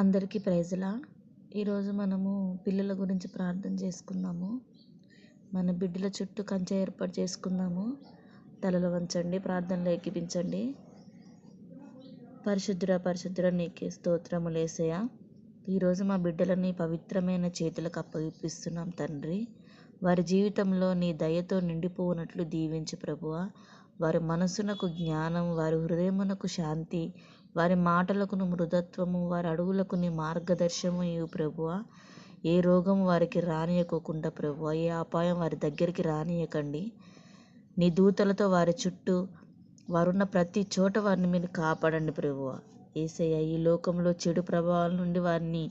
అందరికీ ప్రైజులా ఈరోజు మనము పిల్లల గురించి ప్రార్థన చేసుకుందాము. మన బిడ్డల చుట్టూ కంచె ఏర్పాటు చేసుకుందాము. తలలు వంచండి ప్రార్థనలో ఎక్కిపించండి పరిశుద్ధుర పరిశుద్ధుర నీకే స్తోత్రములు లేసయ ఈరోజు మా బిడ్డలని పవిత్రమైన చేతులకు అప్పగిపిస్తున్నాం తండ్రి. వారి జీవితంలో నీ దయతో నిండిపోనట్లు దీవించు ప్రభువ. వారి మనసునకు జ్ఞానం వారి హృదయమునకు శాంతి వారి మాటలకు మృదత్వము వారి అడుగులకు నీ మార్గదర్శనము ఇవ్వు ప్రభువ. ఏ రోగం వారికి రానియకోకుండా ప్రభువ. ఏ అపాయం వారి దగ్గరికి రానియకండి నీ దూతలతో వారి చుట్టూ వారున్న ప్రతి చోట వారిని మీరు కాపాడండి ప్రభువ. ఏసయ్య ఈ లోకంలో చెడు ప్రభావాల నుండి వారిని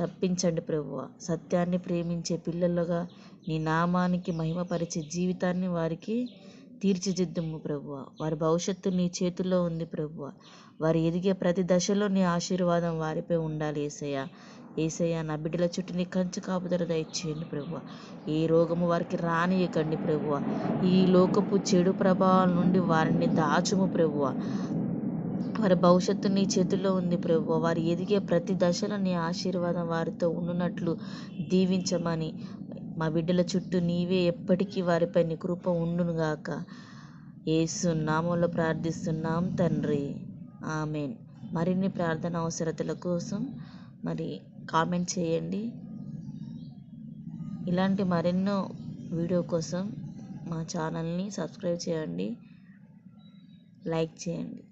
తప్పించండి ప్రభువ. సత్యాన్ని ప్రేమించే పిల్లలుగా నీ నామానికి మహిమపరిచే జీవితాన్ని వారికి తీర్చిదిద్దుము ప్రభువ. వారి భవిష్యత్తు నీ చేతుల్లో ఉంది ప్రభువ. వారు ఎదిగే ప్రతి దశలో నీ ఆశీర్వాదం వారిపై ఉండాలి ఏసయ్య. ఏసయ్య నా బిడ్డల చుట్టూ నీ కంచు కాపుదల దయచేయండి ప్రభువ. ఏ రోగము వారికి రానియకండి ప్రభువ. ఈ లోకపు చెడు ప్రభావాల నుండి వారిని దాచుము ప్రభువ. వారి భవిష్యత్తు నీ చేతుల్లో ఉంది ప్రభు వారు ఎదిగే ప్రతి దశలో నీ ఆశీర్వాదం వారితో ఉన్నట్లు దీవించమని మా బిడ్డల చుట్టూ నీవే ఎప్పటికీ వారిపై నీ కృప ఉండునుగాక ఏసు నామంలో ప్రార్థిస్తున్నాం తండ్రి. ఆమెన్. మరిన్ని ప్రార్థన అవసరతల కోసం మరి కామెంట్ చేయండి. ఇలాంటి మరెన్నో వీడియో కోసం మా ఛానల్ని సబ్స్క్రైబ్ చేయండి. లైక్ చేయండి.